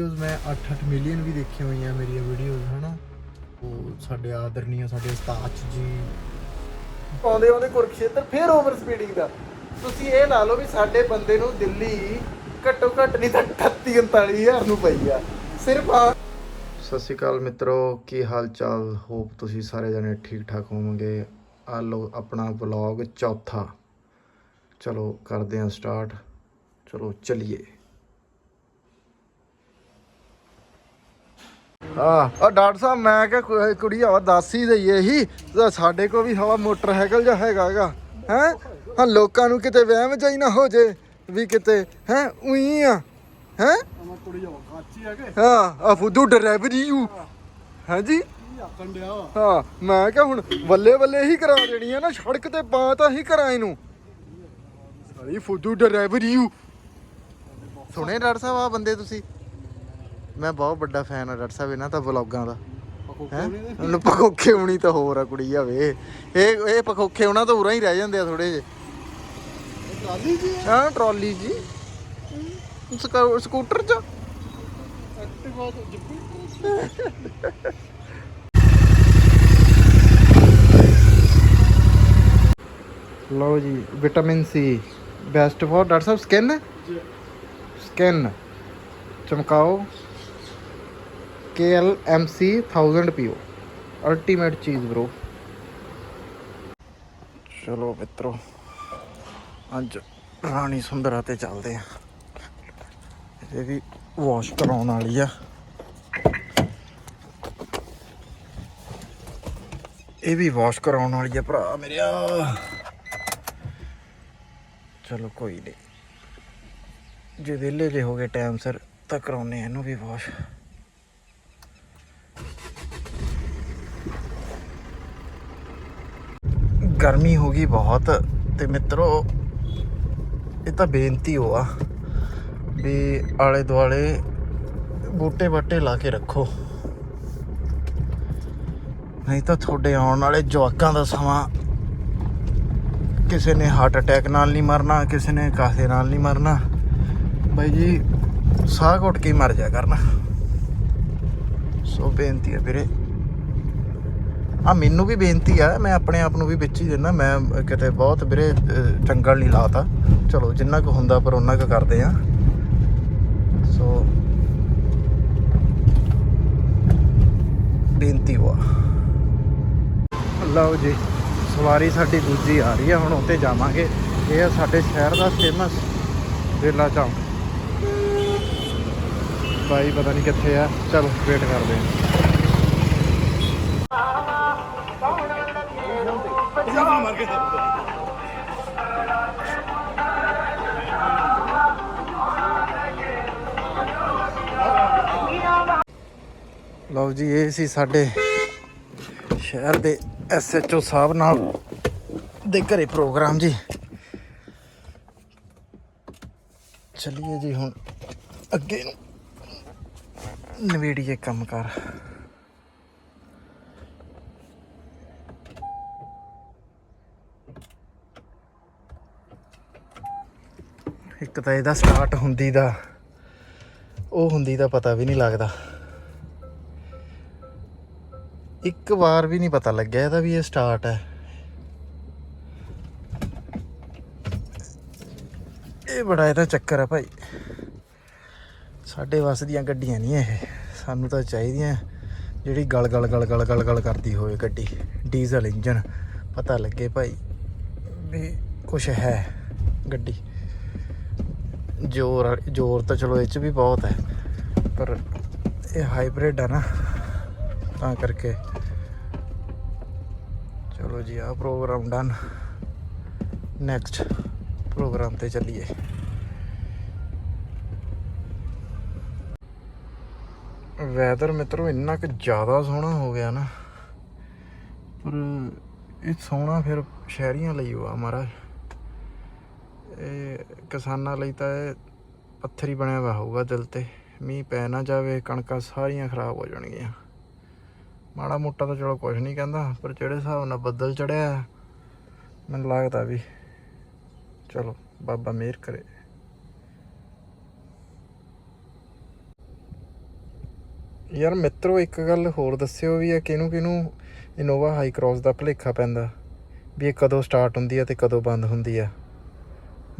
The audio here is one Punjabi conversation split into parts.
ਵੀਡੀਓਜ਼ ਮੈਂ 8-8 ਮਿਲੀਅਨ ਵੀ ਦੇਖੀਆਂ ਹੋਈਆਂ ਮੇਰੀਆਂ ਵੀਡੀਓਜ਼ ਹਨਾ? ਉਹ ਸਾਡੇ ਆਦਰਨੀय ਸਾਡੇ ਉਸਤਾਦ ਜੀ। ਪਾਉਂਦੇ ਉਹਦੇ ਕੁਰਕਸ਼ੇਤਰ ਫੇਰ ਓਵਰ ਸਪੀਡਿੰਗ ਦਾ। ਤੁਸੀਂ ਇਹ ਲਾ ਲਓ ਵੀ ਸਾਡੇ ਬੰਦੇ ਨੂੰ ਦਿੱਲੀ ਘੱਟੋ ਘੱਟ ਨਹੀਂ ਤਾਂ 38 39000 ਨੂੰ ਪਈ ਆ। ਸਿਰਫ ਆ ਸਤਿ ਸ਼੍ਰੀ ਅਕਾਲ ਮਿੱਤਰੋ ਕੀ ਹਾਲ ਚਾਲ ਹੋਪ ਤੁਸੀਂ ਸਾਰੇ ਜਣੇ ਠੀਕ ਠਾਕ ਹੋਵੋਗੇ। ਆ ਲੋ ਆਪਣਾ ਵਲੌਗ ਚੌਥਾ। ਚਲੋ ਕਰਦੇ ਹਾਂ ਸਟਾਰਟ ਚਲੋ ਚਲਿਏ। ਆ ਆ ਡਾਕਟਰ ਸਾਹਿਬ ਮੈਂ ਕੁ- ਕੁੜੀ ਆਵਾ ਦੱਸ ਹੀ ਦਈਏ ਹੀ ਸਾਡੇ ਕੋ ਵੀ ਹਵਾ ਮੋਟਰਸਾਈਕਲ ਜਿਹਾ ਹੈਗਾ ਹੈਗਾ ਹੈ? ਹਾਂ ਲੋਕਾਂ ਨੂੰ ਕਿਤੇ ਵਹਿਮ ਜਾਈ ਨਾ ਹੋ ਜੇ ਵੀ ਕਿਤੇ ਹੈ ਉਹੀ ਆ ਹੈ? ਆ ਕਾਚੀ ਆ ਕੇ। ਹਾਂ ਆ ਫੁੱਦੂ ਡਰਾਈਵਰ ਯੂ ਹਾਂਜੀ ਹਾਂ ਮੈਂ ਕਿਹਾ ਹੁਣ ਬੱਲੇ ਬੱਲੇ ਹੀ ਕਰਾ ਦੇਣੀ ਆ ਨਾ ਸੜਕ ਤੇ ਪਾ ਤਾਂ ਹੀ ਕਰਾਂ ਇਹਨੂੰ। ਸਾਲੀ ਫੁੱਦੂ ਡਰਾਈਵਰ ਯੂ ਸੁਣੇ ਡਾਕਟਰ ਸਾਹਿਬ ਆ ਬੰਦੇ ਤੁਸੀਂ? ਮੈਂ ਬਹੁਤ ਵੱਡਾ ਫੈਨ ਆ ਡਾਕਟਰ ਸਾਹਿਬ ਇਹਨਾਂ ਦਾ ਵਲੌਗਾਂ ਦਾ। ਹੈ? ਉਹਨੂੰ ਪਖੋਖੇ ਹੋਣੀ ਤਾਂ ਹੋਰ ਆ ਕੁੜੀ ਆਵੇ ਇਹ ਇਹ ਪਖੋਖੇ ਹੋਣਾ ਤਾਂ ਉਰਾਂ ਹੀ ਰਹਿ ਜਾਂਦੇ ਆ ਥੋੜੇ ਜੇ ਟਰਾਲੀ ਜੀ ਹਾਂ ਟਰਾਲੀ ਜੀ। ਸਕੂ- ਸਕੂਟਰ ਚ। ਐਕਟਿਵਾ ਤੋਂ ਜਿੱਪੀ ਲਓ ਜੀ vitamin C best for doctor sahib skin skin ਚਮਕਾਓ। KLMC 1000 ਪੀਓ ਅਲਟੀਮੇਟ ਚੀਜ਼ ਬ్రో ਚਲੋ ਮਿੱਤਰੋ, ਅੱਜ ਰਾਣੀ ਸੁੰਦਰਾ ਤੇ ਚੱਲਦੇ ਆ ਇਹ ਵੀ ਵਾਸ਼ ਕਰਾਉਣ ਵਾਲੀ ਆ। ਇਹ ਵੀ ਵਾਸ਼ ਕਰਾਉਣ ਵਾਲੀ ਆ ਭਰਾ ਮੇਰਿਆ। ਚਲੋ ਕੋਈ ਨਹੀਂ ਜੇ ਵਿਹਲੇ ਜੇ ਹੋ ਗਏ ਟਾਈਮ ਸਿਰ ਤਾਂ ਕਰਾਉਨੇ ਆ ਇਹਨੂੰ ਵੀ ਵਾਸ਼ ਗਰਮੀ ਹੋ ਗਈ ਬਹੁਤ ਤੇ ਮਿੱਤਰੋ, ਇਹ ਤਾਂ ਬੇਨਤੀ ਹੋਆ ਵੀ ਆਲੇ ਦੁਆਲੇ ਬੂਟੇ ਬਾਟੇ ਲਾ ਕੇ ਰੱਖੋ। ਨਹੀਂ ਤਾਂ ਤੁਹਾਡੇ ਆਉਣ ਵਾਲੇ ਜਵਾਕਾਂ ਦਾ ਸਮਾਂ ਕਿਸੇ ਨੇ ਹਾਰਟ ਅਟੈਕ ਨਾਲ ਨਹੀਂ ਮਰਨਾ, ਕਿਸੇ ਨੇ ਕਾਸੇ ਨਾਲ ਨਹੀਂ ਮਰਨਾ। ਬਾਈ ਜੀ ਸਾਹ ਘੁੱਟ ਕੇ ਮਰ ਜਾ ਕਰਨਾ। ਸੋ ਬੇਨਤੀ ਹੈ ਵੀਰੇ। ਆ ਮੈਨੂੰ ਵੀ ਬੇਨਤੀ ਆ ਮੈਂ ਆਪਣੇ ਆਪ ਨੂੰ ਵੀ ਵਿੱਚ ਹੀ ਦਿੰਦਾ ਮੈਂ ਕਿਤੇ ਬਹੁਤ ਵੀਰੇ ਅਹ, ਜੰਗਲ ਨਹੀਂ ਲਾਤਾ ਚਲੋ ਜਿੰਨਾ ਕੁ ਹੁੰਦਾ ਪਰ ਉਹਨਾਂ ਕੁ ਕਰਦੇ ਆ। ਸੋ ਬੇਨਤੀ ਹੋਆ ਲਓ ਜੀ ਸਵਾਰੀ ਸਾਡੀ ਦੂਜੀ ਆ ਰਹੀ ਹੈ ਹੁਣ ਉੱਤੇ ਜਾਵਾਂਗੇ। ਇਹ ਆ ਸਾਡੇ ਸ਼ਹਿਰ ਦਾ ਫੇਮਸ ਵੇਲਾ ਚੌਂਕ। ਭਾਈ ਪਤਾ ਨਹੀਂ ਕਿੱਥੇ ਆ ਚਲੋ ਵੇਟ ਕਰਦੇ ਹਾਂ ਮਾਰ ਕੇ ਲਓ ਜੀ, ਇਹ ਸੀ ਸਾਡੇ ਸ਼ਹਿਰ ਦੇ ਐਸਐਚਓ ਸਾਹਿਬ ਨਾਲ ਦੇ ਘਰੇ ਪ੍ਰੋਗਰਾਮ ਜੀ। ਚਲਿਏ ਜੀ ਹੁਣ ਅੱਗੇ ਨੂੰ। ਨਵੇੜੀਏ ਕੰਮ ਕਰ। ਇੱਕ ਤਾਂ ਇਹਦਾ ਸਟਾਰਟ ਹੁੰਦੀ ਦਾ, ਉਹ ਹੁੰਦੀ ਦਾ ਪਤਾ ਵੀ ਨਹੀਂ ਲੱਗਦਾ। ਇੱਕ ਵਾਰ ਵੀ ਨਹੀਂ ਪਤਾ ਲੱਗਿਆ ਇਹਦਾ ਵੀ ਇਹ ਸਟਾਰਟ ਹੈ। ਇਹ ਬੜਾ ਇਹਦਾ ਚੱਕਰ ਹੈ ਭਾਈ। ਸਾਡੇ ਵੱਸ ਦੀਆਂ ਗੱਡੀਆਂ ਨਹੀਂ ਇਹ। ਸਾਨੂੰ ਤਾਂ ਚਾਹੀਦੀਆਂ ਜਿਹੜੀ ਗਲ ਗਲ ਗਲ ਗਲ ਗਲ ਗਲ ਕਰਦੀ ਹੋਵੇ ਗੱਡੀ। ਡੀਜ਼ਲ ਇੰਜਨ ਪਤਾ ਲੱਗੇ ਭਾਈ ਵੀ ਕੁਛ ਹੈ ਗੱਡੀ। ਜ਼ੋਰ ਜ਼ੋਰ ਤਾਂ ਚਲੋ ਇਹ ਚ ਵੀ ਬਹੁਤ ਹੈ, ਪਰ ਇਹ ਹਾਈਬ੍ਰਿਡ ਆ ਨਾ, ਤਾਂ ਕਰਕੇ। ਚਲੋ ਜੀ ਆ ਪ੍ਰੋਗਰਾਮ ਡਨ ਨੈਕਸਟ ਪ੍ਰੋਗਰਾਮ ਤੇ ਚੱਲੀਏ। ਵੈਦਰ ਮਿੱਤਰੋ, ਇੰਨਾ ਕਿ ਜ਼ਿਆਦਾ ਸੋਹਣਾ ਹੋ ਗਿਆ ਨਾ, ਪਰ ਇਹ ਸੋਹਣਾ ਫਿਰ ਸ਼ਹਿਰੀਆਂ ਲਈ ਹੋਆ ਮਹਾਰਾਜ। ਇਹ ਕਿਸਾਨਾਂ ਲਈ ਤਾਂ ਇਹ ਪੱਥਰ ਹੀ ਬਣਿਆ ਹੋਇਆ ਹੋਊਗਾ ਦਿਲ ਤੇ। ਮੀਂਹ ਪੈ ਨਾ ਜਾਵੇ, ਕਣਕਾਂ ਸਾਰੀਆਂ ਖਰਾਬ ਹੋ ਜਾਣਗੀਆਂ। ਮਾੜਾ ਮੋਟਾ ਤਾਂ ਚਲੋ ਕੁਝ ਨਹੀਂ ਕਹਿੰਦਾ, ਪਰ ਜਿਹੜੇ ਹਿਸਾਬ ਨਾਲ ਬੱਦਲ ਚੜਿਆ, ਮੈਨੂੰ ਲੱਗਦਾ ਵੀ ਚਲੋ, ਬਾਬਾ ਮਿਹਰ ਕਰੇ। ਯਾਰ ਮਿੱਤਰੋ, ਇੱਕ ਗੱਲ ਹੋਰ ਦੱਸਿਓ ਵੀ ਇਹ ਕਿਹਨੂੰ ਕਿਹਨੂੰ ਇਨੋਵਾ ਹਾਈ ਕ੍ਰਾਸ ਦਾ ਭੁਲੇਖਾ ਪੈਂਦਾ, ਵੀ ਇਹ ਕਦੋਂ ਸਟਾਰਟ ਹੁੰਦੀ ਆ ਤੇ ਕਦੋਂ ਬੰਦ ਹੁੰਦੀ ਆ।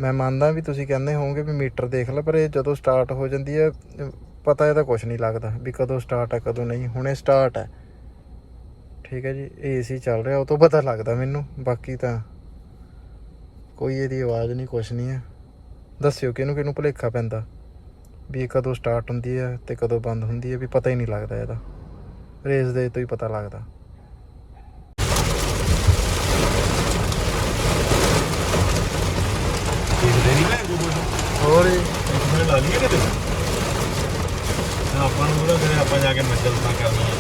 ਮੈਂ ਮੰਨਦਾ ਵੀ ਤੁਸੀਂ ਕਹਿੰਦੇ ਹੋਵੋਗੇ ਵੀ ਮੀਟਰ ਦੇਖ ਲੈ, ਪਰ ਇਹ ਜਦੋਂ ਸਟਾਰਟ ਹੋ ਜਾਂਦੀ ਹੈ, ਪਤਾ ਇਹਦਾ ਕੁਝ ਨਹੀਂ ਲੱਗਦਾ ਵੀ ਕਦੋਂ ਸਟਾਰਟ ਹੈ, ਕਦੋਂ ਨਹੀਂ। ਹੁਣੇ ਸਟਾਰਟ ਹੈ। ਠੀਕ ਹੈ ਜੀ ਏਸੀ ਚੱਲ ਰਿਹਾ, ਉਹ ਤੋਂ ਪਤਾ ਲੱਗਦਾ ਮੈਨੂੰ। ਬਾਕੀ ਤਾਂ ਕੋਈ ਇਹਦੀ ਆਵਾਜ਼ ਨਹੀਂ ਕੁਝ ਨਹੀਂ ਹੈ। ਦੱਸਿਓ ਕਿਹਨੂੰ ਕਿਹਨੂੰ ਭੁਲੇਖਾ ਪੈਂਦਾ ਵੀ ਇਹ ਕਦੋਂ ਸਟਾਰਟ ਹੁੰਦੀ ਹੈ ਤੇ ਕਦੋਂ ਬੰਦ ਹੁੰਦੀ ਹੈ, ਵੀ ਪਤਾ ਹੀ ਨਹੀਂ ਲੱਗਦਾ ਇਹਦਾ। ਰੇਸ ਦੇ ਤੋਂ ਹੀ ਪਤਾ ਲੱਗਦਾ ਦੇਖਦੇ ਨਹੀਂ ਮੈਂ ਗੂਗਲ ਹੋਰ ਮੈਂ ਲਾ ਲਈਏ ਆਪਾਂ ਨੂੰ ਉਹਦਾ ਕਰੇ ਆਪਾਂ ਜਾ ਕੇ ਮੱਜਲ ਤਾਂ ਕਰਨੀ ਹੈ।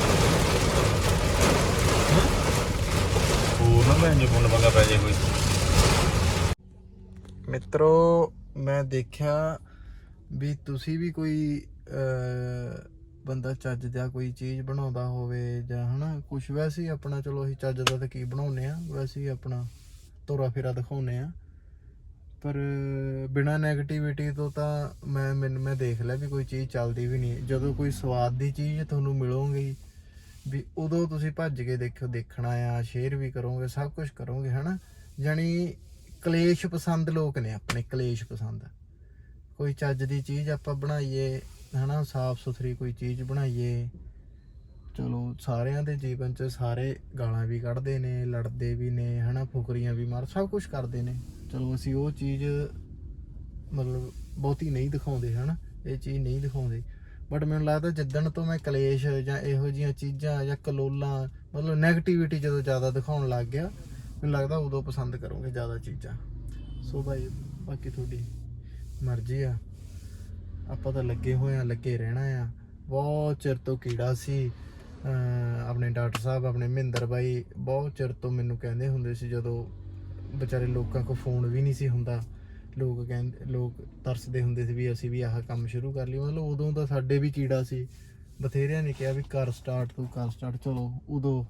ਹੋਰ ਨਾ ਮੈਂ ਜੇ ਪੁੰਨ ਪੰਗਾ ਪੈ ਜੇ ਕੋਈ। ਮਿੱਤਰੋ, ਮੈਂ ਦੇਖਿਆ ਵੀ ਤੁਸੀਂ ਵੀ ਕੋਈ ਬੰਦਾ ਚੱਜ ਦਾ ਕੋਈ ਚੀਜ਼ ਬਣਾਉਂਦਾ ਹੋਵੇ ਜਾਂ ਹਨਾ ਕੁਝ ਵੈਸੇ ਹੀ ਆਪਣਾ, ਚਲੋ ਅਸੀਂ ਚੱਜ ਦਾ ਤਾਂ ਕੀ ਬਣਾਉਨੇ ਆ ਵੈਸੇ ਹੀ ਆਪਣਾ ਤੋਰਾ ਫੇਰਾ ਦਿਖਾਉਨੇ ਆ ਪਰ ਬਿਨਾ 네ਗੇਟਿਵਿਟੀ ਤੋਂ ਤਾਂ ਮੈਂ, ਮੈਨੂੰ, ਮੈਂ ਦੇਖ ਲਿਆ ਵੀ ਕੋਈ ਚੀਜ਼ ਚੱਲਦੀ ਵੀ ਨਹੀਂ। ਜਦੋਂ ਕੋਈ ਸਵਾਦ ਦੀ ਚੀਜ਼ ਤੁਹਾਨੂੰ ਮਿਲੋਗੀ ਵੀ ਉਦੋਂ ਤੁਸੀਂ ਭੱਜ ਕੇ ਦੇਖੋ, ਦੇਖਣਾ ਆ ਸ਼ੇਅਰ ਵੀ ਕਰੋਗੇ, ਸਭ ਕੁਝ ਕਰੋਗੇ, ਹਨਾ? ਜਾਨੀ ਕਲੇਸ਼ ਪਸੰਦ ਲੋਕ ਨੇ ਆਪਣੇ, ਕਲੇਸ਼ ਪਸੰਦ। ਕੋਈ ਚੱਜ ਦੀ ਚੀਜ਼ ਆਪਾਂ ਬਣਾਈਏ, ਹਨਾ? ਸਾਫ਼ ਸੁਥਰੀ ਕੋਈ ਚੀਜ਼ ਬਣਾਈਏ ਚਲੋ, ਸਾਰਿਆਂ ਦੇ ਜੀਵਨ 'ਚ ਸਾਰੇ ਗਾਲਾਂ ਵੀ ਕੱਢਦੇ ਨੇ, ਲੜਦੇ ਵੀ ਨੇ, ਹਨਾ, ਫੁਕਰੀਆਂ ਵੀ ਮਾਰ, ਸਭ ਕੁਝ ਕਰਦੇ ਨੇ। ਚਲੋ, ਅਸੀਂ ਉਹ ਚੀਜ਼ ਮਤਲਬ ਬਹੁਤੀ ਨਹੀਂ ਦਿਖਾਉਂਦੇ, ਹਨਾ, ਇਹ ਚੀਜ਼ ਨਹੀਂ ਦਿਖਾਉਂਦੇ। ਬਟ ਮੈਨੂੰ ਲੱਗਦਾ ਜਿੱਦਣ ਤੋਂ ਮੈਂ ਕਲੇਸ਼ ਜਾਂ ਇਹੋ ਜੀਆਂ ਚੀਜ਼ਾਂ ਜਾਂ ਕਲੋਲਾਂ, ਮਤਲਬ 네ਗੇਟਿਵਿਟੀ ਜਦੋਂ ਜ਼ਿਆਦਾ ਦਿਖਾਉਣ ਲੱਗ ਗਿਆ, ਮੈਨੂੰ ਲੱਗਦਾ ਉਦੋਂ ਪਸੰਦ ਕਰੋਗੇ ਜ਼ਿਆਦਾ ਚੀਜ਼ਾਂ। ਸੋ ਭਾਈ, ਬਾਕੀ ਤੁਹਾਡੀ ਮਰਜ਼ੀ ਆ। ਆਪਾਂ ਤਾਂ ਲੱਗੇ ਹੋਏ ਆ, ਲੱਗੇ ਰਹਿਣਾ ਆ। ਬਹੁਤ ਚਿਰ ਤੋਂ ਕੀੜਾ ਸੀ। ਆਪਣੇ ਡਾਕਟਰ ਸਾਹਿਬ, ਆਪਣੇ ਮਹਿੰਦਰ ਬਾਈ ਬਹੁਤ ਚਿਰ ਤੋਂ ਮੈਨੂੰ ਕਹਿੰਦੇ ਹੁੰਦੇ ਸੀ, ਜਦੋਂ ਵਿਚਾਰੇ ਲੋਕਾਂ ਕੋਲ ਫੋਨ ਵੀ ਨਹੀਂ ਸੀ ਹੁੰਦਾ, ਲੋਕ ਕਹਿੰਦੇ, ਲੋਕ ਤਰਸਦੇ ਹੁੰਦੇ ਸੀ ਵੀ ਅਸੀਂ ਵੀ ਆਹ ਕੰਮ ਸ਼ੁਰੂ ਕਰ ਲਈ ਮਤਲਬ ਉਦੋਂ ਤਾਂ ਸਾਡੇ ਵੀ ਕੀੜਾ ਸੀ। ਬਥੇਰਿਆਂ ਨੇ ਕਿਹਾ ਵੀ ਕਰ ਸਟਾਰਟ ਤੂੰ ਕਰ ਸਟਾਰਟ ਚਲੋ, ਉਦੋਂ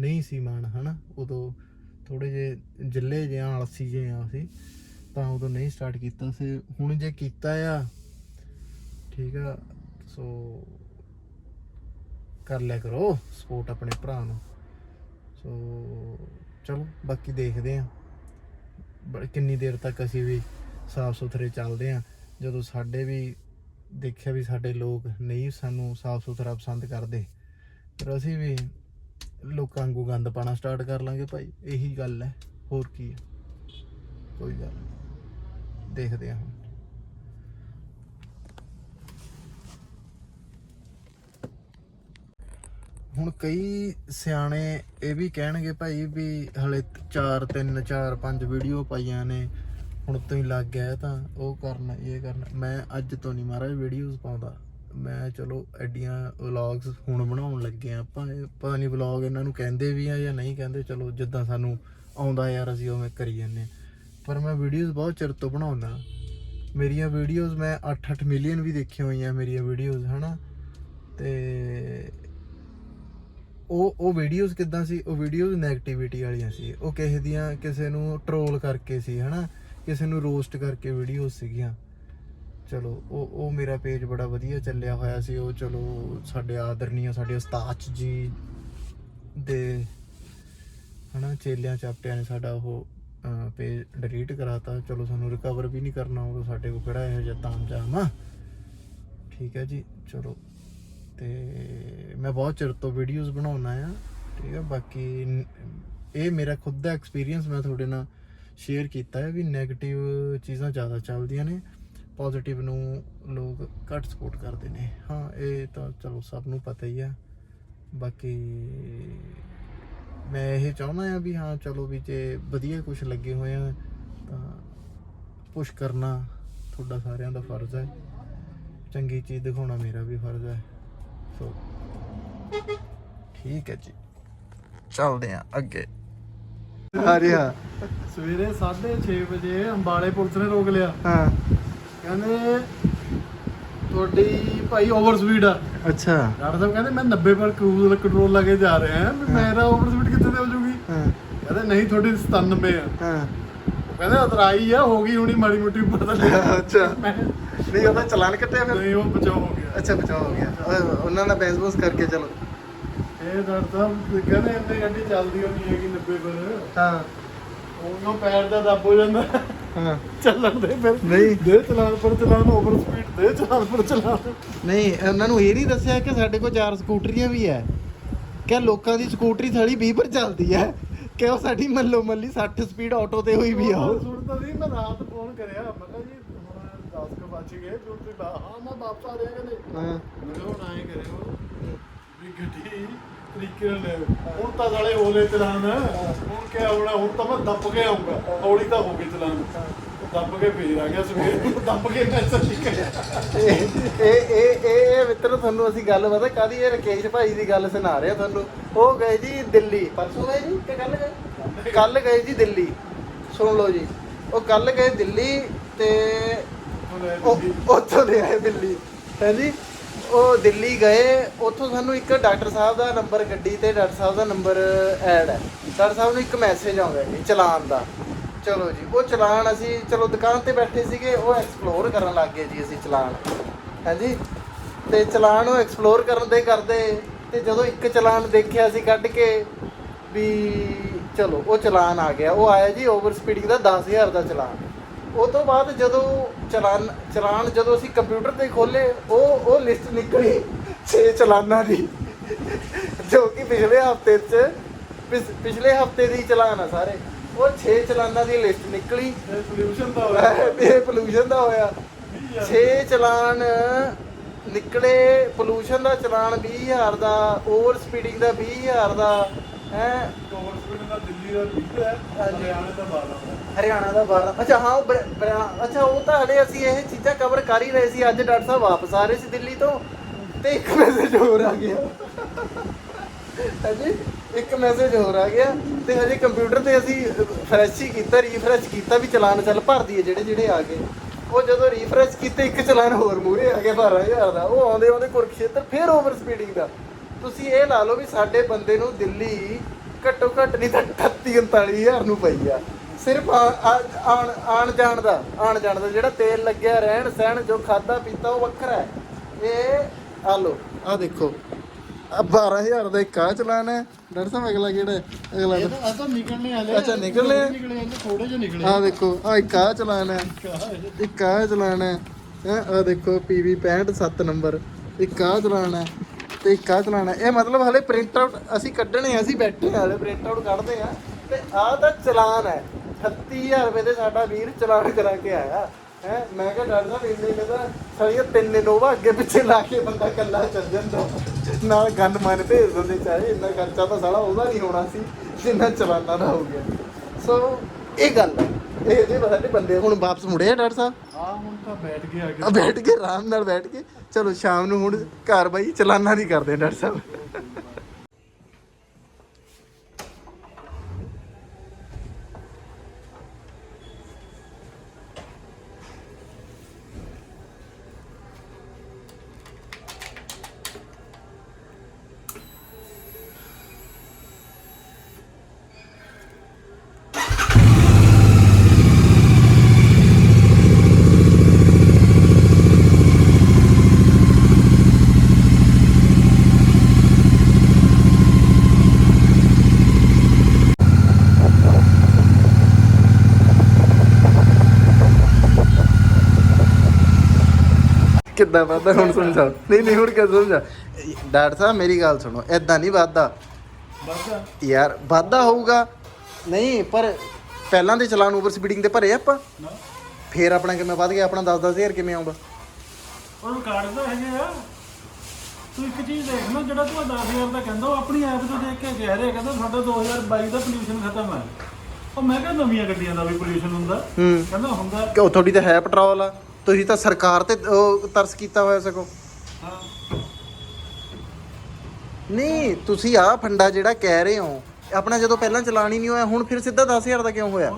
ਨਹੀਂ ਸੀ ਮਾਣ, ਹਨਾ? ਉਦੋਂ ਥੋੜੇ ਜੇ ਜਿੱਲੇ ਜਿਹੇ ਆਲਸੀ ਜਿਹੇ ਆ ਅਸੀਂ, ਤਾਂ ਉਦੋਂ ਨਹੀਂ ਸਟਾਰਟ ਕੀਤਾ ਸੀ। ਹੁਣ ਜੇ ਕੀਤਾ ਆ, ਠੀਕ ਆ ਸੋ ਕਰ ਲਿਆ ਕਰੋ ਸਪੋਰਟ ਆਪਣੇ ਭਰਾ ਨੂੰ। ਸੋ ਚਲੋ, ਬਾਕੀ ਦੇਖਦੇ ਆ ਬੜ, ਕਿੰਨੀ ਦੇਰ ਤੱਕ ਅਸੀਂ ਵੀ ਸਾਫ਼ ਸੁਥਰੇ ਚੱਲਦੇ ਆ ਜਦੋਂ ਸਾਡੇ ਵੀ ਦੇਖਿਆ ਵੀ ਸਾਡੇ ਲੋਕ ਨਹੀਂ ਸਾਨੂੰ ਸਾਫ਼ ਸੁਥਰਾ ਪਸੰਦ ਕਰਦੇ, ਫਿਰ ਅਸੀਂ ਵੀ ਲੋਕਾਂ ਵਾਂਗੂ ਗੰਦ ਪਾਣਾ ਸਟਾਰਟ ਕਰ ਲਾਂਗੇ ਭਾਈ। ਇਹੀ ਗੱਲ ਹੈ। ਹੋਰ ਕੀ ਹੈ? ਕੋਈ ਗੱਲ ਨਹੀਂ। ਦੇਖਦੇ ਆ ਹੁਣ। ਹੁਣ ਕਈ ਸਿਆਣੇ ਇਹ ਵੀ ਕਹਿਣਗੇ ਭਾਈ ਵੀ ਹਲੇ 4 3 4 5 ਵੀਡੀਓ ਪਾਈਆਂ ਨੇ, ਹੁਣ ਤੋਂ ਹੀ ਲੱਗ ਗਿਆ ਤਾਂ, ਉਹ ਕਰਨਾ, ਇਹ ਕਰਨਾ। ਮੈਂ ਅੱਜ ਤੋਂ ਨਹੀਂ ਮਹਾਰਾਜ ਵੀਡੀਓਜ਼ ਪਾਉਂਦਾ। ਮੈਂ ਚਲੋ ਐਡੀਆਂ ਵਲੌਗਸ ਹੁਣ ਬਣਾਉਣ ਲੱਗੇ ਆ ਆਪਾਂ। ਪਤਾ ਨਹੀਂ ਵਲੌਗ ਇਹਨਾਂ ਨੂੰ ਕਹਿੰਦੇ ਵੀ ਆ ਜਾਂ ਨਹੀਂ ਕਹਿੰਦੇ, ਚਲੋ ਜਿੱਦਾਂ ਸਾਨੂੰ ਆਉਂਦਾ ਯਾਰ ਅਸੀਂ ਉਵੇਂ ਕਰੀ ਜਾਂਦੇ ਹਾਂ। ਪਰ ਮੈਂ ਵੀਡੀਓਜ਼ ਬਹੁਤ ਚਿਰ ਤੋਂ ਬਣਾਉਂਦਾ। ਮੇਰੀਆਂ ਵੀਡੀਓਜ਼ ਮੈਂ 8-8 ਮਿਲੀਅਨ ਵੀ ਦੇਖੀਆਂ ਹੋਈਆਂ ਮੇਰੀਆਂ ਵੀਡੀਓਜ਼ ਹਨਾ? ਤੇ ਉਹ ਉਹ ਵੀਡੀਓਜ਼ ਕਿੱਦਾਂ ਸੀ? ਉਹ ਵੀਡੀਓਜ਼ 네ਗੇਟਿਵਿਟੀ ਵਾਲੀਆਂ ਸੀ। ਉਹ ਕਿਸੇ ਦੀਆਂ, ਕਿਸੇ ਨੂੰ ਟਰੋਲ ਕਰਕੇ ਸੀ, ਹਨਾ? ਕਿਸੇ ਨੂੰ ਰੋਸਟ ਕਰਕੇ ਵੀਡੀਓਜ਼ ਸੀਗੀਆਂ। ਚਲੋ, ਉਹ ਉਹ ਮੇਰਾ ਪੇਜ ਬੜਾ ਵਧੀਆ ਚੱਲਿਆ ਹੋਇਆ ਸੀ। ਉਹ ਚਲੋ, ਸਾਡੇ ਆਦਰਨੀय ਸਾਡੇ ਉਸਤਾਦ ਜੀ ਦੇ, ਹਨਾ, ਚੇਲਿਆਂ, ਚਾਪਟਿਆਂ ਨੇ ਸਾਡਾ ਉਹ ਪੇਜ ਡਿਲੀਟ ਕਰਾਤਾ। ਚਲੋ, ਸਾਨੂੰ ਰਿਕਵਰ ਵੀ ਨਹੀਂ ਕਰਨਾ ਉਹ ਸਾਡੇ ਕੋਲ ਕਿਹੜਾ ਇਹੋ ਜਿਹਾ ਤਾਮਝਾਮ ਆ। ਠੀਕ ਹੈ ਜੀ, ਚਲੋ। ਤੇ ਮੈਂ ਬਹੁਤ ਚਿਰ ਤੋਂ ਵੀਡੀਓਜ਼ ਬਣਾਉਣਾ ਆ ਠੀਕ ਆ ਬਾਕੀ ਇਹ ਮੇਰਾ ਖੁਦ ਦਾ ਐਕਸਪੀਰੀਅੰਸ ਮੈਂ ਤੁਹਾਡੇ ਨਾਲ ਸ਼ੇਅਰ ਕੀਤਾ ਹੈ ਵੀ 네ਗੇਟਿਵ ਚੀਜ਼ਾਂ ਜ਼ਿਆਦਾ ਚੱਲਦੀਆਂ ਨੇ ਪੋਜ਼ਿਟਿਵ ਨੂੰ ਲੋਕ ਘੱਟ ਸਪੋਰਟ ਕਰਦੇ ਨੇ। ਹਾਂ, ਇਹ ਤਾਂ ਚਲੋ ਸਭ ਨੂੰ ਪਤਾ ਹੀ ਆ। ਬਾਕੀ ਮੈਂ ਇਹ ਚਾਹੁੰਦਾ ਆ ਵੀ ਹਾਂ, ਚਲੋ ਵੀ ਜੇ ਵਧੀਆ ਕੁਝ ਲੱਗੇ ਹੋਏ ਆ, ਤਾਂ ਪੁਸ਼ ਕਰਨਾ ਤੁਹਾਡਾ ਸਾਰਿਆਂ ਦਾ ਫਰਜ਼ ਹੈ। ਚੰਗੀ ਚੀਜ਼ ਦਿਖਾਉਣਾ ਮੇਰਾ ਵੀ ਫਰਜ਼ ਹੈ। ਸੋ ਠੀਕ ਹੈ ਜੀ। ਚੱਲਦੇ ਆ ਅੱਗੇ। ਆ ਰਿਹਾ। ਸਵੇਰੇ 6:30 ਵਜੇ ਅੰਬਾਲੇ ਪੁਲਿਸ ਨੇ ਰੋਕ ਲਿਆ। ਹਾਂ। ਕਹਿੰਦੇ ਤੁਹਾਡੀ ਭਾਈ ਓਵਰ ਸਪੀਡ ਆ। ਅੱਛਾ। ਡਾਕਟਰ ਸਾਹਿਬ ਕਹਿੰਦੇ ਮੈਂ 90 ਪਰ ਕਰੂਜ਼ ਕੰਟਰੋਲ ਲਾ ਕੇ ਜਾ ਰਿਹਾ ਵੀ ਮੇਰਾ ਓਵਰ ਸਪੀਡ ਕਿੱਥੇ ਤੇ ਹੋ ਜੂਗੀ? ਹਾਂ। ਕਹਿੰਦੇ ਨਹੀਂ ਤੁਹਾਡੀ 97 ਆ। ਹਾਂ। ਕਹਿੰਦੇ ਅਤਰਾਈ ਆ ਹੋ ਗਈ ਹੁਣੀ ਮਾੜੀ ਮੋਟੀ ਪਤਾ ਲੱਗ ਅੱਛਾ। ਨਹੀਂ ਉਹਦਾ ਚਲਾਨ ਕੱਟਿਆ ਫਿਰ? ਨਹੀਂ ਉਹ ਬਚਾਅ ਹੋ ਗਿਆ। ਅੱਛਾ ਬਚਾਅ ਹੋ ਗਿਆ। ਉਹ- ਉਹਨਾਂ ਨਾਲ ਬੈਂਸ ਬੂਸ ਕਰਕੇ ਚਲੋ। ਇਹ ਡਾਕਟਰ ਸਾਹਿਬ ਕਹਿੰਦੇ ਇੰਨੀ ਗੱਡੀ ਚੱਲਦੀ ਹੋਣੀ ਹੈਗੀ 90 ਪਰ। ਹਾਂ। ਉਹਨੂੰ ਪੈਰ ਦਾ ਦੱਬ ਹੋ ਜਾਂਦਾ। ਹਾਂ। ਚੱਲਣ ਦੇ ਫਿਰ। ਨਹੀਂ। ਦੇ ਚਲਾਨ ਪਰ ਚਲਾਨ ਓਵਰ ਸਪੀਡ ਦੇ ਚਲਾਨ ਪਰ ਚਲਾਨ। ਨਹੀਂ ਉਹਨਾਂ ਨੂੰ ਇਹ ਨਹੀਂ ਦੱਸਿਆ ਕਿ ਸਾਡੇ ਕੋਲ ਚਾਰ ਸਕੂਟਰੀਆਂ ਵੀ ਹੈ। ਕਿ ਲੋਕਾਂ ਦੀ ਸਕੂਟਰੀ ਥੜੀ 20 ਪਰ ਚੱਲਦੀ ਹੈ? ਕਿ ਉਹ ਸਾਡੀ ਮੱਲੋ ਮੱਲੀ 60 ਸਪੀਡ ਆਟੋ ਤੇ ਹੋਈ ਵੀ ਆ? ਉਹ। ਮੈਂ ਰਾਤ ਫੋਨ ਕਰਿਆ। 10 ਕੁ ਵੱਜ ਗਏ ਜੋ ਤੁਸੀਂ ਬਾ- ਹਾਂ ਮੈਂ ਵਾਪਸ ਆ ਰਿਹਾ ਕਹਿੰਦੇ। ਹਾਂ। ਮੈਂ ਕਿਹਾ ਹੁਣ ਆਏ ਕਰਿਓ ਵੀ ਗੱਡੀ ਤਰੀਕੇ ਨਾਲ ਲੈ ਹੁਣ ਤਾਂ ਸਾਲੇ ਹੋਲੇ ਚਲਾਨ। ਹੁਣ ਕਿਆ ਹੋਣਾ ਹੁਣ ਤਾਂ ਮੈਂ ਦੱਬ ਕੇ ਆਉਂਗਾ ਹੌਲੀ ਤਾਂ ਹੋ ਗਈ ਚਲਾਨ। ਦੱਬ ਕੇ ਫੇਰ ਆ ਗਿਆ ਸਵੇਰ। ਦੱਬ ਕੇ ਮੈਂ ਸੱਚੀ ਕਰਿਆ ਇਹ ਇਹ ਇਹ ਇਹ ਇਹ ਮਿੱਤਰ ਤੁਹਾਨੂੰ ਅਸੀਂ ਗੱਲ ਪਤਾ ਕਾਦੀ ਇਹ ਰਕੇਸ਼ ਭਾਈ ਦੀ ਗੱਲ ਸੁਣਾ ਰਿਹਾ ਤੁਹਾਨੂੰ। ਉਹ ਗਏ ਜੀ ਦਿੱਲੀ। ਪਰਸੋਂ ਗਏ ਜੀ ਕਿ ਕੱਲ ਗਏ? ਕੱਲ ਗਏ। ਜੀ ਦਿੱਲੀ। ਸੁਣ ਲਓ ਜੀ। ਉਹ ਕੱਲ ਗਏ ਦਿੱਲੀ ਤੇ ਉਹ ਉੱਥੋਂ ਦੇ ਆਏ ਦਿੱਲੀ। ਹੈ ਜੀ ਉਹ ਦਿੱਲੀ ਗਏ ਉੱਥੋਂ ਸਾਨੂੰ ਇੱਕ ਡਾਕਟਰ ਸਾਹਿਬ ਦਾ ਨੰਬਰ ਗੱਡੀ ਤੇ ਡਾਕਟਰ ਸਾਹਿਬ ਦਾ ਨੰਬਰ ਐਡ ਹੈ। ਡਾਕਟਰ ਸਾਹਿਬ ਨੂੰ ਇੱਕ ਮੈਸੇਜ ਆਉਂਦਾ ਜੀ ਚਲਾਨ ਦਾ। ਚਲੋ ਜੀ ਉਹ ਚਲਾਨ ਅਸੀਂ ਚਲੋ ਦੁਕਾਨ ਤੇ ਬੈਠੇ ਸੀਗੇ ਉਹ ਐਕਸਪਲੋਰ ਕਰਨ ਲੱਗ ਗਏ ਜੀ ਅਸੀਂ ਚਲਾਨ। ਹਾਂਜੀ? ਤੇ ਚਲਾਨ ਉਹ ਐਕਸਪਲੋਰ ਕਰਨ ਦੇ ਕਰਦੇ ਤੇ ਜਦੋਂ ਇੱਕ ਚਲਾਨ ਦੇਖਿਆ ਸੀ ਕੱਢ ਕੇ ਵੀ ਚਲੋ ਉਹ ਚਲਾਨ ਆ ਗਿਆ। ਉਹ ਆਇਆ ਜੀ ਓਵਰ ਸਪੀਡਿੰਗ ਦਾ 10000 ਦਾ ਚਲਾਨ। ਉਹ ਤੋਂ ਬਾਅਦ ਜਦੋਂ ਚਲਾਨ ਚਲਾਨ ਜਦੋਂ ਅਸੀਂ ਕੰਪਿਊਟਰ ਤੇ ਖੋਲੇ ਉਹ ਉਹ ਲਿਸਟ ਨਿਕਲੀ 6 ਚਲਾਨਾਂ ਦੀ ਜੋ ਕਿ ਪਿਛਲੇ ਹਫ਼ਤੇ 'ਚ ਪਿਛ- ਪਿਛਲੇ ਹਫ਼ਤੇ ਦੀ ਚਲਾਨ ਆ ਸਾਰੇ। ਉਹ 6 ਚਲਾਨਾਂ ਦੀ ਲਿਸਟ ਨਿਕਲੀ। ਸੋਲੂਸ਼ਨ ਤਾਂ ਹੋਇਆ। ਇਹ ਪੋਲੂਸ਼ਨ ਦਾ ਹੋਇਆ। 6 ਚਲਾਨ ਨਿਕਲੇ ਪੋਲੂਸ਼ਨ ਦਾ ਚਲਾਨ 20000 ਦਾ ਓਵਰ ਸਪੀਡਿੰਗ ਦਾ 20000 ਦਾ। ਹੈ ਓਵਰ ਦਾ ਦਿੱਲੀ ਦਾ 20 ਹੈ ਹਾਂਜੀ। ਹਰਿਆਣੇ ਦਾ 12 ਹਰਿਆਣਾ ਦਾ 12 ਅੱਛਾ, ਹਾਂ, ਉਹ ਬਰ- ਬਰਿਆਣਾ ਅੱਛਾ, ਉਹ ਤਾਂ ਹਲੇ ਅਸੀਂ ਇਹ ਚੀਜ਼ਾਂ ਕਵਰ ਕਰ ਹੀ ਰਹੇ ਸੀ, ਅੱਜ ਡਾਕਟਰ ਸਾਹਿਬ ਵਾਪਸ ਆ ਰਹੇ ਸੀ ਦਿੱਲੀ ਤੋਂ, ਤੇ ਇੱਕ ਮੈਸੇਜ ਹੋਰ ਆ ਗਿਆ। ਹਾਂਜੀ, ਇੱਕ ਮੈਸੇਜ ਹੋਰ ਆ ਗਿਆ, ਤੇ ਹਜੇ ਕੰਪਿਊਟਰ ਤੇ ਅਸੀਂ ਫਰੈਸ਼ ਹੀ ਕੀਤਾ ਰੀਫਰੈਸ਼ ਕੀਤਾ ਵੀ ਚਲਾਨ ਚੱਲ ਭਰ ਦਈਏ, ਜਿਹੜੇ ਜਿਹੜੇ ਆ ਗਏ। ਉਹ ਜਦੋਂ ਰੀਫਰੈਸ਼ ਕੀਤੇ, ਇੱਕ ਚਲਾਨ ਹੋਰ ਮੂਰੇ ਆ ਗਿਆ 12000 ਦਾ। ਉਹ ਆਉਂਦੇ ਆਉਂਦੇ ਕੁਰਕਸ਼ੇਤਰ ਫੇਰ ਓਵਰ ਸਪੀਡਿੰਗ ਦਾ। ਤੁਸੀਂ ਇਹ ਲਾ ਲਓ ਵੀ ਸਾਡੇ ਬੰਦੇ ਨੂੰ ਦਿੱਲੀ ਘੱਟੋ ਘੱਟ ਨਹੀਂ ਤਾਂ 38 39000 ਨੂੰ ਪਈ ਆ। ਸਿਰਫ ਆਣ ਆਣ ਜਾਣ ਦਾ ਆਣ ਜਾਣ ਦਾ ਜਿਹੜਾ ਤੇਲ ਲੱਗਿਆ ਰਹਿਣ ਸਹਿਣ ਜੋ ਖਾਦਾ ਪੀਤਾ ਉਹ ਵੱਖਰਾ ਹੈ। ਇਹ ਆ ਲਓ ਆ ਦੇਖੋ। ਆ 12000 ਦਾ ਇੱਕ ਆ ਚਲਾਨ ਹੈ। ਡਾਕਟਰ ਸਾਹਿਬ ਅਗਲਾ ਕਿਹੜਾ ਹੈ? ਅਗਲਾ ਇਹ ਤਾਂ ਤਾਂ ਨਿਕਲਣੇ ਵਾਲੇ ਅੱਛਾ? ਨਿਕਲੇ ਜਾਂਦੇ ਥੋੜੇ ਜਿਹੇ ਨਿਕਲੇ ਆ। ਦੇਖੋ ਆ ਇੱਕ ਆ ਚਲਾਨ ਹੈ। ਇੱਕ ਆ ਚਲਾਨ ਹੈ। ਆ ਦੇਖੋ PV 65 7 ਨੰਬਰ। ਇੱਕ ਆ ਚਲਾਨ ਹੈ। ਤੇ ਇੱਕ ਆ ਚਲਾਨ ਇਹ ਮਤਲਬ ਹਲੇ ਪ੍ਰਿੰਟ ਆਊਟ ਅਸੀਂ ਕੱਢਣੇ ਆ, ਅਸੀਂ ਬੈਠੇ ਆ ਹਲੇ ਪ੍ਰਿੰਟ ਆਊਟ ਕੱਢਦੇ ਆ। ਤੇ ਆ ਤਾਂ ਚਲਾਨ ਹੈ। 36000 ਰੁਪਏ ਦੇ ਸਾਡਾ ਵੀਰ ਚਲਾਨ ਕਰਾ ਕੇ ਆਇਆ। ਹੈ, ਮੈਂ ਕਿਹਾ ਡਾਕਟਰ ਸਾਹਿਬ ਇੰਨੇ ਕਹਿੰਦਾ ਸਾਰੀਆਂ ਤਿੰਨ ਇਨੋਵਾ ਅੱਗੇ ਪਿੱਛੇ ਲਾ ਕੇ ਬੰਦਾ ਕੱਲਾ ਚੱਲ ਜਾਂਦਾ। ਨਾਲ ਗੰਨ ਮਨ ਭੇਜ ਦਿੰਦੇ, ਚਾਹੇ ਇੰਨਾ ਖਰਚਾ ਤਾਂ ਸਾਲਾ ਉਹਦਾ ਨਹੀਂ ਹੋਣਾ ਸੀ, ਜਿੰਨਾ ਚਲਾਨਾ ਦਾ ਹੋ ਗਿਆ। ਸੋ ਇਹ ਗੱਲ ਹੈ ਇਹ ਜੇ ਪਤਾ ਨਹੀਂ ਬੰਦੇ ਹੁਣ ਵਾਪਸ ਮੁੜੇ ਆ ਡਾਕਟਰ ਸਾਹਿਬ? ਆ ਹੁਣ ਤਾਂ ਬੈਠ ਕੇ ਆ ਆ ਗਿਆ ਬੈਠ ਕੇ ਆਰਾਮ ਨਾਲ ਬੈਠ ਕੇ। ਚਲੋ ਸ਼ਾਮ ਨੂੰ ਹੁਣ ਕਾਰਵਾਈ ਚਲਾਨਾ ਦੀ ਕਰਦੇ ਆ ਡਾਕਟਰ ਸਾਹਿਬ। ਕਿੱਦਾਂ ਵਾਦਾ ਹੁਣ ਸਮਝਾਓ। ਨਹੀਂ ਨਹੀਂ ਹੁਣ ਕਿੱਦਾਂ ਸਮਝਾ ਡਾਕਟਰ ਸਾਹਿਬ ਮੇਰੀ ਗੱਲ ਸੁਣੋ ਐਦਾਂ ਨਹੀਂ ਵਾਦਾ ਬਸ ਯਾਰ ਵਾਦਾ ਹੋਊਗਾ। ਨਹੀਂ ਪਰ ਪਹਿਲਾਂ ਦੇ ਚਲਾਨ ਓਵਰ ਸਪੀਡਿੰਗ ਦੇ ਭਰੇ ਆਪਾਂ। ਫੇਰ ਆਪਣਾ ਕਿਵੇਂ ਵੱਧ ਗਿਆ? ਆਪਣਾ 10 10000 ਕਿਵੇਂ ਆਉਂਦਾ ਉਹ ਕਾਰਡ ਤਾਂ ਹੈਗੇ ਆ। ਤੂੰ ਇੱਕ ਚੀਜ਼ ਦੇਖ ਨਾ ਜਿਹੜਾ ਤੂੰ 10000 ਦਾ ਕਹਿੰਦਾ ਉਹ ਆਪਣੀ ਐਪ ਤੋਂ ਦੇਖ ਕੇ ਕਹਿ ਰਿਹਾ ਕਹਿੰਦਾ ਸਾਡਾ 2022 ਦਾ ਪੋਲੂਸ਼ਨ ਖਤਮ ਹੈ ਉਹ ਮੈਂ ਕਿਹਾ ਨਵੀਆਂ ਗੱਡੀਆਂ ਦਾ ਵੀ ਪੋਲੂਸ਼ਨ ਹੁੰਦਾ। ਕਹਿੰਦਾ ਹੁੰਦਾ ਕਿਉਂ? ਤੁਹਾਡੀ ਤਾਂ ਹੈ ਪੈਟਰੋਲ ਆ। ਤੁਸੀਂ ਤਾਂ ਸਰਕਾਰ ਤੇ ਉਹ ਤਰਸ ਕੀਤਾ ਹੋਇਆ ਸਕੋ ਹਾਂ ਨਹੀਂ ਤੁਸੀਂ ਆ ਫੰਡਾ ਜਿਹੜਾ ਕਹਿ ਰਹੇ ਹੋ ਆਪਣਾ ਜਦੋਂ ਪਹਿਲਾਂ ਚਲਾਨ ਹੀ ਨਹੀਂ ਹੋਇਆ ਹੁਣ ਫਿਰ ਸਿੱਧਾ 10000 ਦਾ ਕਿਉਂ ਹੋਇਆ?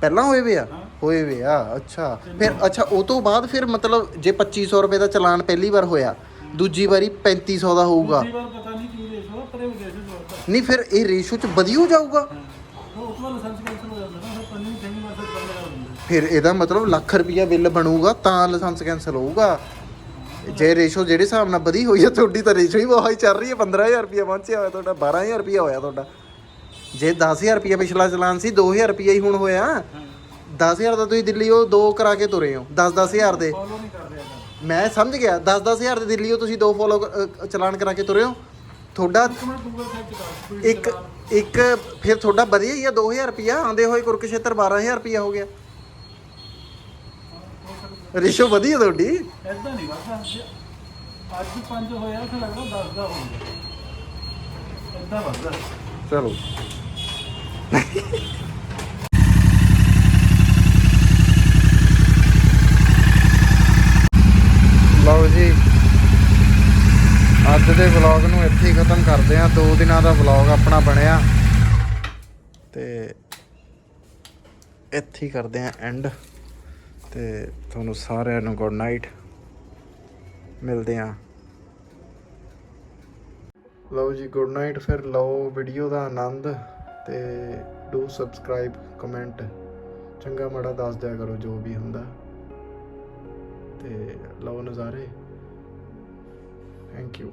ਪਹਿਲਾਂ ਹੋਏ ਵੇ ਆ। ਹੋਏ ਵੇ ਆ ਅੱਛਾ। ਫਿਰ ਅੱਛਾ ਉਹ ਤੋਂ ਬਾਅਦ ਫਿਰ ਮਤਲਬ ਜੇ 2500 ਰੁਪਏ ਦਾ ਚਲਾਨ ਪਹਿਲੀ ਵਾਰ ਹੋਇਆ ਦੂਜੀ ਵਾਰੀ 3500 ਦਾ ਹੋਊਗਾ। ਦੂਜੀ ਵਾਰ ਪਤਾ ਨਹੀਂ ਕੀ ਰੇਸ਼ੋ ਪਰੇ ਵਿਦੇਸ਼ ਜੋੜਦਾ। ਨਹੀਂ ਫਿਰ ਇਹ ਰੇਸ਼ੋ ਚ ਵਧੀ ਹੋ। ਜਾਊਗਾ ਉਹ ਉਸ ਵਾਰ ਲਾਇਸੈਂਸ ਫਿਰ ਇਹਦਾ ਮਤਲਬ ਲੱਖ ਰੁਪਈਆ ਬਿੱਲ ਬਣੂਗਾ ਤਾਂ ਲਾਇਸੈਂਸ ਕੈਨਸਲ ਹੋਊਗਾ। ਜੇ ਰੇਸ਼ੋ ਜਿਹੜੇ ਹਿਸਾਬ ਨਾਲ ਵਧੀ ਹੋਈ ਹੈ ਤੁਹਾਡੀ ਤਾਂ ਰੇਸ਼ੋ ਹੀ ਬਹੁਤ ਚੱਲ ਰਹੀ ਹੈ 15000 ਰੁਪਈਆ ਪਹੁੰਚਿਆ ਹੋਇਆ ਤੁਹਾਡਾ 12000 ਰੁਪਈਆ ਹੋਇਆ ਤੁਹਾਡਾ। ਜੇ 10000 ਰੁਪਈਆ ਪਿਛਲਾ ਚਲਾਨ ਸੀ 2000 ਰੁਪਈਆ ਹੀ ਹੁਣ ਹੋਇਆ। 10000 ਦਾ ਤੁਸੀਂ ਦਿੱਲੀ ਉਹ ਦੋ ਕਰਾ ਕੇ ਤੁਰੇ ਹੋ 10 10000 ਦੇ। ਮੈਂ ਸਮਝ ਗਿਆ 10 10000 ਦੇ ਦਿੱਲੀ ਉਹ ਤੁਸੀਂ ਦੋ ਫੋਲੋ ਚਲਾਨ ਕਰਾ ਕੇ ਤੁਰੇ ਹੋ। ਤੁਹਾਡਾ ਇੱਕ ਇੱਕ ਇੱਕ ਫਿਰ ਤੁਹਾਡਾ ਵਧੀਆ ਹੀ ਆ 2000 ਰੁਪਿਆ ਆਂਦੇ ਹੋਏ ਕੁਰਕਸ਼ੇਤਰ 12000 ਰੁਪਿਆ ਹੋ ਗਿਆ। ਰੇਸ਼ੋ ਵਧੀਆ ਤੁਹਾਡੀ? ਐਦਾਂ ਨਹੀਂ ਜੇ ਅੱਜ 5 ਹੋਇਆ ਤਾਂ ਲੱਗਦਾ 10 ਦਾ ਹੋਊਗਾ। ਐਦਾਂ ਵੱਧਦਾ ਚਲੋ। ਲਓ ਜੀ। ਅੱਜ ਦੇ ਵਲੌਗ ਨੂੰ ਇੱਥੇ ਹੀ ਖਤਮ ਕਰਦੇ ਆਂ ਦੋ ਦਿਨਾਂ ਦਾ ਵਲੌਗ ਆਪਣਾ ਬਣਿਆ। ਤੇ ਇੱਥੇ ਹੀ ਕਰਦੇ ਆਂ ਐਂਡ ਤੇ ਤੁਹਾਨੂੰ ਸਾਰਿਆਂ ਨੂੰ ਗੁੱਡ ਨਾਈਟ ਮਿਲਦੇ ਆਂ ਲਓ ਜੀ ਗੁੱਡ ਨਾਈਟ ਫਿਰ। ਲਓ ਵੀਡੀਓ ਦਾ ਆਨੰਦ ਤੇ ਡੂ ਸਬਸਕ੍ਰਾਈਬ ਕਮੈਂਟ ਚੰਗਾ ਮਾੜਾ ਦੱਸ ਦਿਆ ਕਰੋ, ਜੋ ਵੀ ਹੁੰਦਾ। ਤੇ ਲਓ ਨਜ਼ਾਰੇ। Thank you